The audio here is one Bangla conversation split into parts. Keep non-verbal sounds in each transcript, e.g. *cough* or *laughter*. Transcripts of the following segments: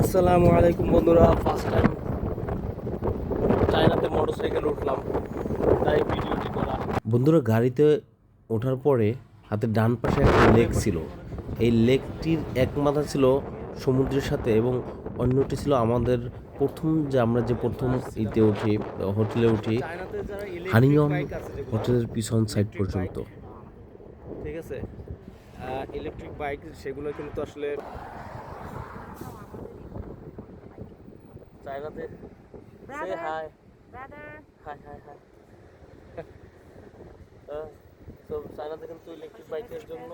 আসসালামু আলাইকুম বন্ধুরা ফার্স্ট টাইম চায়নাতে মোটরসাইকেল উঠলাম তাই ভিডিওটি করা। বন্ধুরা গাড়িতে ওঠার পরে হাতের ডান পাশে একটা লেক ছিল। এই লেকটির এক মাথা ছিল সমুদ্রের সাথে এবং অন্যটি ছিল আমাদের প্রথম যে আমরা যে প্রথম ইতে উঠি হোটেলে উঠি হানিয়ম হোটেলের পিছন সাইড পর্যন্ত। ঠিক আছে? ইলেকট্রিক বাইক সেগুলো কিন্তু আসলে Brother, তো *laughs* চায়নাতে কিন্তু ইলেকট্রিক বাইকের জন্য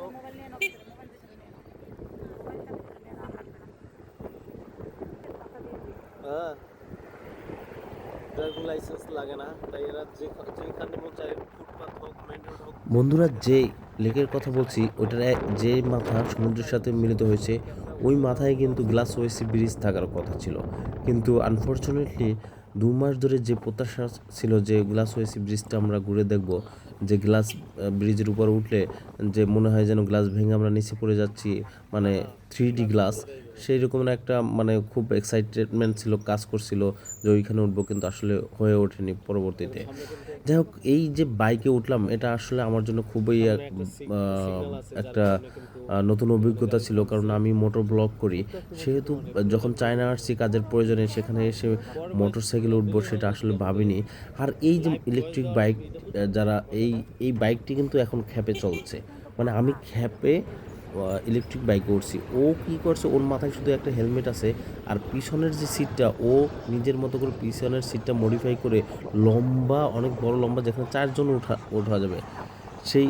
হ্যাঁ লাইসেন্স লাগে না তাই এরা যেখানে মন চায় ফুটপাথ হোক মেইন রোড হোক বন্ধুরা যে লেকের কথা বলছি ওটার যে মাথা সমুদ্রের সাথে মিলিত হয়েছে ওই মাথায় কিন্তু গ্লাস ওয়েসি ব্রিজ থাকার কথা ছিল। কিন্তু আনফর্চুনেটলি দু মাস ধরে যে প্রত্যাশা ছিল যে গ্লাস ওয়েসি ব্রিজটা আমরা ঘুরে দেখব, যে গ্লাস ব্রিজের উপর উঠলে যে মনে হয় যেন গ্লাস ভেঙে আমরা নিচে পড়ে যাচ্ছি মানে থ্রি ডি গ্লাস সেই রকম একটা মানে খুব এক্সাইটেডমেন্ট ছিল কাজ করছিল যে ওইখানে উঠবো কিন্তু আসলে হয়ে ওঠেনি পরবর্তীতে। যাই হোক এই যে বাইকে উঠলাম এটা আসলে আমার জন্য খুবই একটা নতুন অভিজ্ঞতা ছিল। কারণ আমি মোটর ব্লগ করি। সেহেতু যখন চায়না আসছি কাজের প্রয়োজনে সেখানে এসে মোটর সাইকেল উঠবো সেটা আসলে ভাবিনি। আর এই যে ইলেকট্রিক বাইক যারা এই এই বাইকটি কিন্তু এখন খ্যাপে চলছে। মানে আমি খ্যাপে ইলেকট্রিক বাইকে উঠছি। ও কি করছে? ওর মাথায় শুধু একটা হেলমেট আছে আর পিছনের যে সিটটা ও নিজের মতো করে পিছনের সিটটা মডিফাই করে লম্বা, অনেক বড় লম্বা, যেখানে চারজন ওঠা ওঠা যাবে। সেই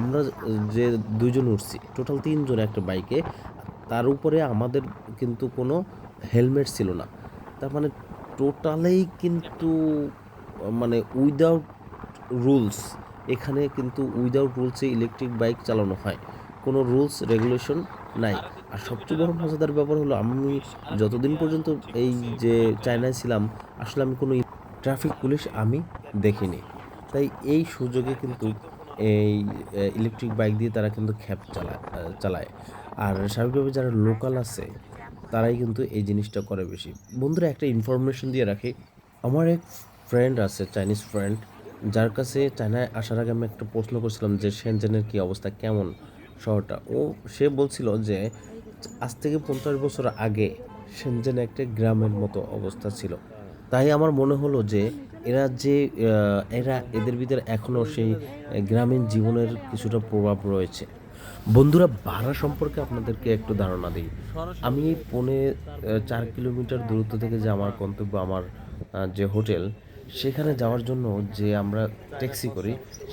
আমরা যে দুইজন উঠছি টোটাল তিনজন একটা বাইকে তার উপরে আমাদের কিন্তু কোনো হেলমেট ছিল না। তার মানে টোটালেই কিন্তু মানে উইদাউট রুলস এখানে কিন্তু উইদাউট রুলসে ইলেকট্রিক বাইক চালানো হয়। কোনো রুলস, রেগুলেশন নাই। আর সবচেয়ে বড় মজাদার ব্যাপার হলো, আমি যতদিন পর্যন্ত এই যে চায়নায় ছিলাম, আসলে আমি কোনো ট্রাফিক পুলিশ আমি দেখিনি। তাই এই সুযোগে কিন্তু এই ইলেকট্রিক বাইক দিয়ে তারা কিন্তু খ্যাপ চালায় চালায়। আর স্বাভাবিকভাবে যারা লোকাল আছে, তারাই কিন্তু এই জিনিসটা করে বেশি। বন্ধুরা, একটা ইনফরমেশন দিয়ে রাখি। আমার এক ফ্রেন্ড আছে চাইনিজ ফ্রেন্ড যার কাছে চায়নায় আসার আগে আমি একটা প্রশ্ন করছিলাম যে সেনজেনের কি অবস্থা? কেমন? শহরটা। ও, সে বলছিল যে, আজ থেকে পঞ্চাশ বছর আগে সেনজেন একটা গ্রামের মতো অবস্থা ছিল। তাই আমার মনে হলো যে, এরা যে এরা এদের ভিতরে এখনও সেই গ্রামীণ জীবনের কিছুটা প্রভাব রয়েছে। বন্ধুরা, ভাড়া সম্পর্কে আপনাদেরকে একটু ধারণা দিই। আমি পৌনে চার কিলোমিটার দূরত্ব থেকে যে আমার গন্তব্য, আমার যে হোটেল, সেখানে যাওয়ার জন্য যে আমরা ট্যাক্সি করি,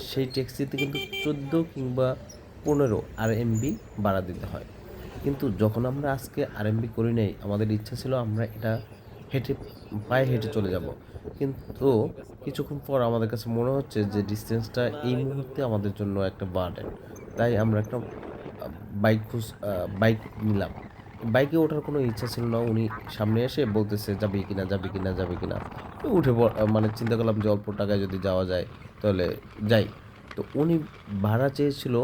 সেই ট্যাক্সিতে কিন্তু চোদ্দ কিংবা পনেরো আর এমবি ভাড়া দিতে হয়। কিন্তু যখন আমরা আজকে আর এমবি করি নাই, আমাদের ইচ্ছা ছিল আমরা এটা হেঁটে, পায়ে হেঁটে চলে যাব। কিন্তু কিছুক্ষণ পর আমাদের কাছে মনে হচ্ছে যে ডিস্টেন্সটা এই মুহূর্তে আমাদের জন্য একটা বার্ডেন তাই আমরা একটা বাইক খুঁজ বাইক নিলাম। বাইকে ওঠার কোনো ইচ্ছা ছিল না। উনি সামনে এসে বলতেছে, যাবি কিনা যাবি কিনা যাবি কিনা? উঠে মানে চিন্তা করলাম যে অল্প টাকায় যদি যাওয়া যায়, তাহলে যাই। তো উনি ভাড়া চেয়েছিল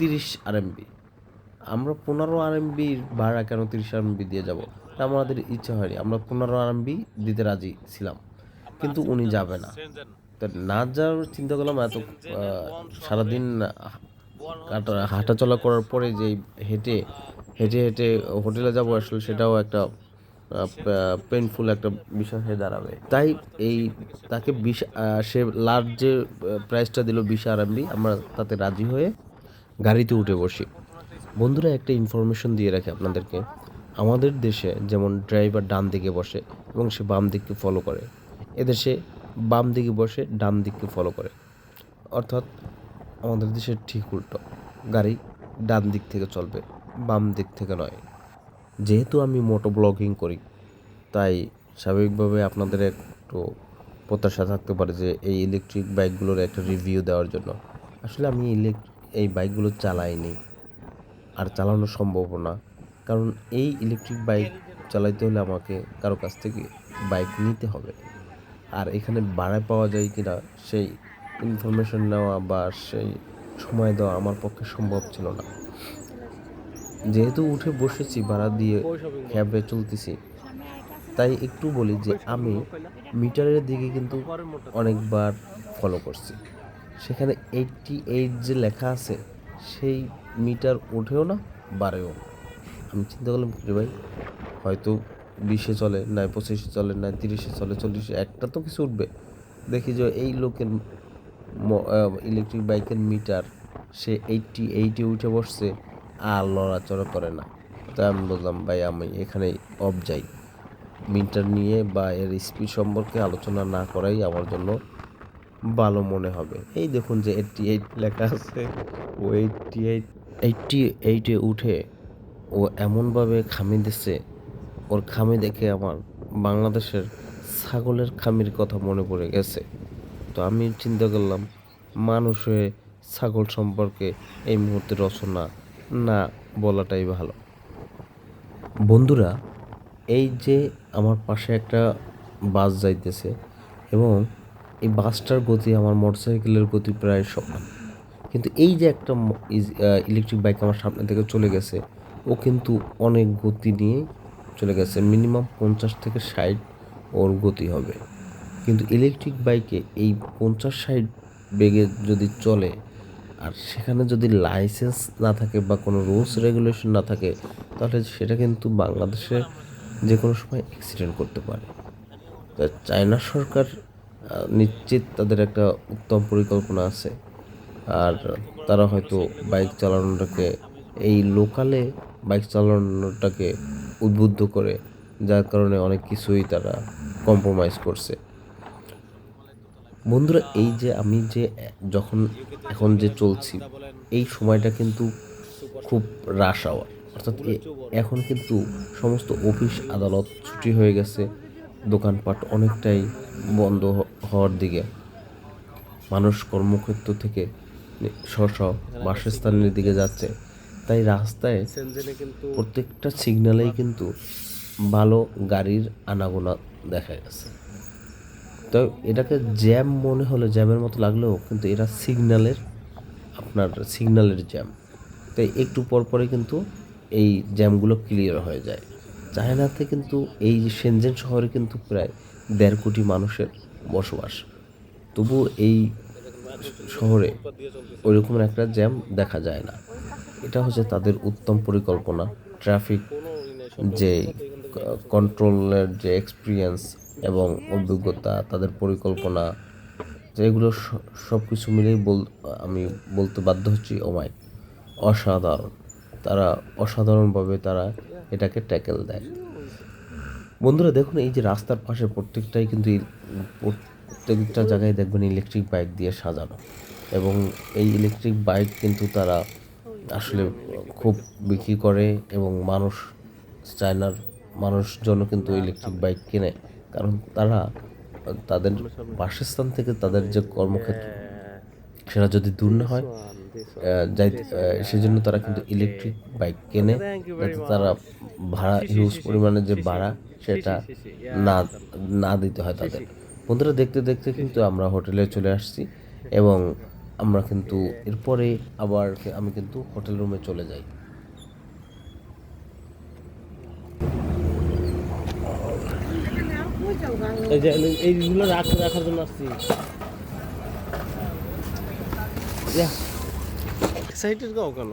তিরিশ আরএমবি আমরা পনেরো আরএমবির ভাড়া কেন তিরিশ আরএমবি দিয়ে যাব? তা আমাদের ইচ্ছা হয়নি। আমরা পনেরো আরএমবি দিতে রাজি ছিলাম। কিন্তু উনি যাবে না। তো না যাওয়ার চিন্তা করলাম এত সারাদিন হাঁটা, হাঁটাচলা করার পরে যে হেঁটে হেঁটে হেঁটে হোটেলে যাব আসলে সেটাও একটা পেনফুল একটা বিষয় হয়ে দাঁড়াবে। তাই এই, তাকে বিশ সে লার্জ যে প্রাইসটা দিল বিশ আরএমবি আমরা তাতে রাজি হয়ে গাড়িতে উঠে বসি। বন্ধুরা, একটা ইনফরমেশন দিয়ে রাখি আপনাদেরকে। আমাদের দেশে যেমন ড্রাইভার ডান দিকে বসে এবং সে বাম দিককে ফলো করে, এদেশে বাম দিকে বসে ডান দিককে ফলো করে। অর্থাৎ আমাদের দেশের ঠিক উল্টো, গাড়ি ডান দিক থেকে চলবে, বাম দিক থেকে নয়। যেহেতু আমি মোটো ব্লগিং করি, তাই স্বাভাবিকভাবে আপনাদের একটু প্রত্যাশা থাকতে পারে যে এই ইলেকট্রিক বাইকগুলোর একটা রিভিউ দেওয়ার জন্য। আসলে আমি ইলেক এই বাইকগুলো চালাইনি আর চালানো সম্ভব না। কারণ এই ইলেকট্রিক বাইক চালাইতে হলে আমাকে কারও কাছ থেকে বাইক নিতে হবে। আর এখানে ভাড়ায় পাওয়া যায় কিনা, সেই ইনফরমেশন নেওয়া বা সেই সময় দেওয়া আমার পক্ষে সম্ভব ছিল না। যেহেতু উঠে বসেছি, ভাড়া দিয়ে ক্যাবে চলতেছি, তাই একটু বলি যে আমি মিটারের দিকে কিন্তু অনেকবার ফলো করছি। সেখানে এইটটি এইট যে লেখা আছে, সেই মিটার ওঠেও না, বাড়েও না। আমি চিন্তা করলাম কি ভাই, হয়তো বিশে চলে, নয় পঁচিশে চলে, নয় তিরিশে চলে, চল্লিশে, একটা তো কিছু উঠবে। দেখি যে এই লোকের ইলেকট্রিক বাইকের মিটার, সে এইটটি এইটে উঠে বসছে, আর লড়াচড়া করে না। তাই আমি বললাম, ভাই, আমি এখানে অফ যাই। মিটার নিয়ে বা এর স্পিড সম্পর্কে আলোচনা না করাই আমার জন্য ভালো মনে হবে। এই দেখুন যে এইটটি এইট লেখা আছে। ও এইটটি এইট এইটটি এইটে উঠে ও এমনভাবে খামি দিচ্ছে ওর খামি দেখে আমার বাংলাদেশের ছাগলের খামির কথা মনে পড়ে গেছে। তো আমি চিন্তা করলাম, মানুষ হয়ে ছাগল সম্পর্কে এই মুহূর্তে রচনা না বলাটাই ভালো। বন্ধুরা, এই যে আমার পাশে একটা বাস যাইতেছে এবং এই বাসটার গতি আমার মোটরসাইকেলের গতি প্রায় সমান। কিন্তু এই যে একটা ইলেকট্রিক বাইক আমার সামনে থেকে চলে গেছে, ও কিন্তু অনেক গতি নিয়ে চলে গেছে। মিনিমাম পঞ্চাশ থেকে ষাট ওর গতি হবে। কিন্তু ইলেকট্রিক বাইকে এই পঞ্চাশ ষাট বেগে যদি চলে, আর সেখানে যদি লাইসেন্স না থাকে বা কোনো রুলস রেগুলেশন না থাকে, তাহলে সেটা কিন্তু বাংলাদেশে যে কোনো সময় অ্যাক্সিডেন্ট করতে পারে। তা চায়না সরকার নিশ্চিত তাদের একটা উত্তম পরিকল্পনা আছে। আর তারা হয়তো বাইক চালানোটাকে এই লোকালে বাইক চালানোটাকে উদ্বুদ্ধ করে, যার কারণে অনেক কিছুই তারা কম্প্রোমাইজ করছে। বন্ধুরা, এই যে আমি যে যখন এখন যে চলছি, এই সময়টা কিন্তু খুব রাশ আওয়ার অর্থাৎ এখন কিন্তু সমস্ত অফিস, আদালত ছুটি হয়ে গেছে, দোকানপাট অনেকটাই বন্ধ হওয়ার দিকে মানুষ কর্মক্ষেত্র থেকে স্ব বাসস্থানের দিকে যাচ্ছে। তাই রাস্তায় প্রত্যেকটা সিগন্যালেই কিন্তু ভালো গাড়ির আনাগোনা দেখা গেছে। তো এটাকে জ্যাম মনে হলো জ্যামের মতো লাগলেও কিন্তু এরা সিগন্যালের আপনার সিগন্যালের জ্যাম। তাই একটু পর পরে কিন্তু এই জ্যামগুলো ক্লিয়ার হয়ে যায়। চায়নাতে কিন্তু এই সেনজেন শহরে কিন্তু প্রায় দেড় কোটি মানুষের বসবাস। তবু এই শহরে ওইরকম একটা জ্যাম দেখা যায় না। এটা হচ্ছে তাদের উত্তম পরিকল্পনা। ট্রাফিক যে কন্ট্রোলের যে এক্সপিরিয়েন্স এবং অভিজ্ঞতা, তাদের পরিকল্পনা যেগুলো সব কিছু মিলেই বল, আমি বলতে বাধ্য হচ্ছি ওমাই অসাধারণ। তারা অসাধারণভাবে তারা এটাকে ট্যাকেল দেয়। বন্ধুরা, দেখুন, এই যে রাস্তার পাশে প্রত্যেকটাই কিন্তু প্রত্যেকটা জায়গায় দেখবেন ইলেকট্রিক বাইক দিয়ে সাজানো। এবং এই ইলেকট্রিক বাইক কিন্তু তারা আসলে খুব বিক্রি করে এবং মানুষ, চায়নার মানুষজনও কিন্তু ইলেকট্রিক বাইক কেনে। কারণ তারা তাদের বাসস্থান থেকে তাদের যে কর্মক্ষেত্র, সেটা যদি দূর না হয় সেজন্য তারা কিন্তু ইলেকট্রিক বাইক কেনে, যাতে তারা ভাড়া হিউজ পরিমাণে যে ভাড়া সেটা না না দিতে হয় তাদের। বন্ধুরা, দেখতে দেখতে কিন্তু আমরা হোটেলে চলে আসছি এবং আমরা কিন্তু এরপরে আবার আমি কিন্তু হোটেল রুমে চলে যাই। এইগুলো রাখ, রাখার জন্য আসছি। এক্সাইটেড গাও কেন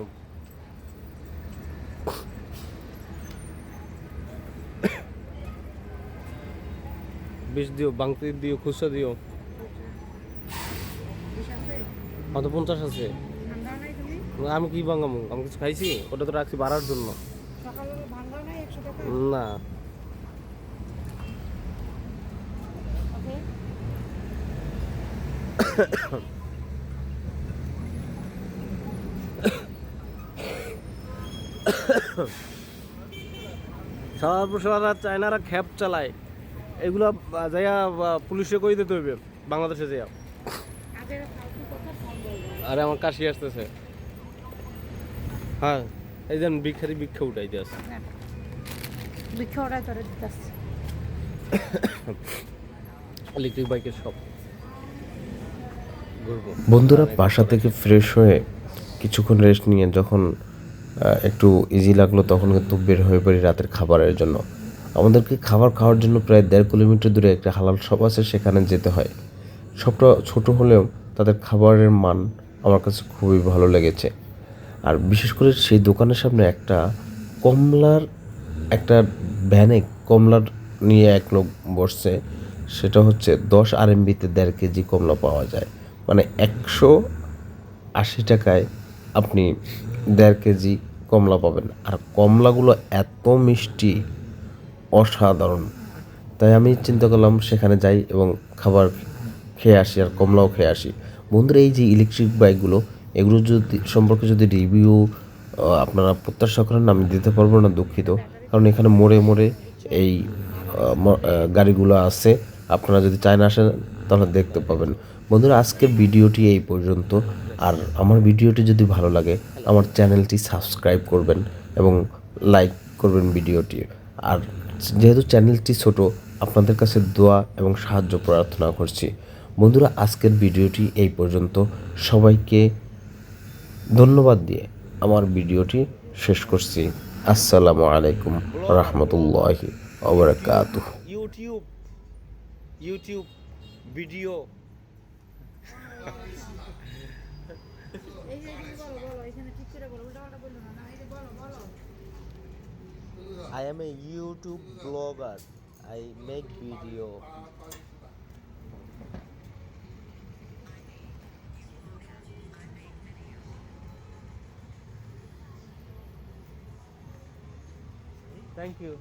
বিশ দিও বাংতি দিও খুচরা দিও কত পঞ্চাশ আছে আমি কি বাঙামু আমি কিছু খাইছি ওটা তো রাখছি বাড়ার জন্য না ওকে সারা সারা চায়নারা খ্যাপ চালায়। এগুলা যাইয়া পুলিশে কই দিতে হইবে? বাংলাদেশে যাইয়া। আরে আমার কাশি আসতেছে। হ্যাঁ এই যেন ভিক্ষারি ভিক্ষা উঠাই দিয়ে আছে না বিক্ষা তোরে দিতেছে ইলেকট্রিক বাইকের সব বন্ধুরা বাসা থেকে ফ্রেশ হয়ে কিছুক্ষণ রেস্ট নিয়ে যখন একটু ইজি লাগল তখন কিন্তু বের হয়ে পড়ি রাতের খাবারের জন্য। আমাদেরকে খাবার খাওয়ার জন্য প্রায় দেড় কিলোমিটার দূরে একটা হালাল শপ আছে, সেখানে যেতে হয়। সবটা ছোট হলেও তাদের খাবারের মান আমার কাছে খুবই ভালো লেগেছে। আর বিশেষ করে সেই দোকানের সামনে একটা কমলার একটা ভ্যানে কমলার নিয়ে এক লোক বসছে, সেটা হচ্ছে দশ আর এমবিতে দেড় কেজি কমলা পাওয়া যায়। মানে একশো আশি টাকায় আপনি দেড় কেজি কমলা পাবেন। আর কমলাগুলো এত মিষ্টি, অসাধারণ। তাই আমি চিন্তা করলাম সেখানে যাই এবং খাবার খেয়ে আসি আর কমলাও খেয়ে আসি। বন্ধুরা, এই যে ইলেকট্রিক বাইকগুলো এগুলো যদি, সম্পর্কে যদি রিভিউ আপনারা প্রত্যাশা করেন, আমি দিতে পারব না দুঃখিত। কারণ এখানে মোড়ে মোড়ে এই গাড়িগুলো আছে। আপনারা যদি চায়না আসেন, তাহলে দেখতে পাবেন। বন্ধুরা, আজকের ভিডিওটি এই পর্যন্ত। আর আমার ভিডিওটি যদি ভালো লাগে, আমার চ্যানেলটি সাবস্ক্রাইব করবেন এবং লাইক করবেন ভিডিওটি। আর যেহেতু চ্যানেলটি ছোট, আপনাদের কাছে দোয়া এবং সাহায্য প্রার্থনা করছি। বন্ধুরা, আজকের ভিডিওটি এই পর্যন্ত। সবাইকে ধন্যবাদ দিয়ে আমার ভিডিওটি শেষ করছি। আসসালামু আলাইকুম রহমতুল্লাহি YouTube YouTube video. I am a YouTube blogger. I make video. Thank you.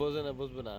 বোঝে না বুঝবে না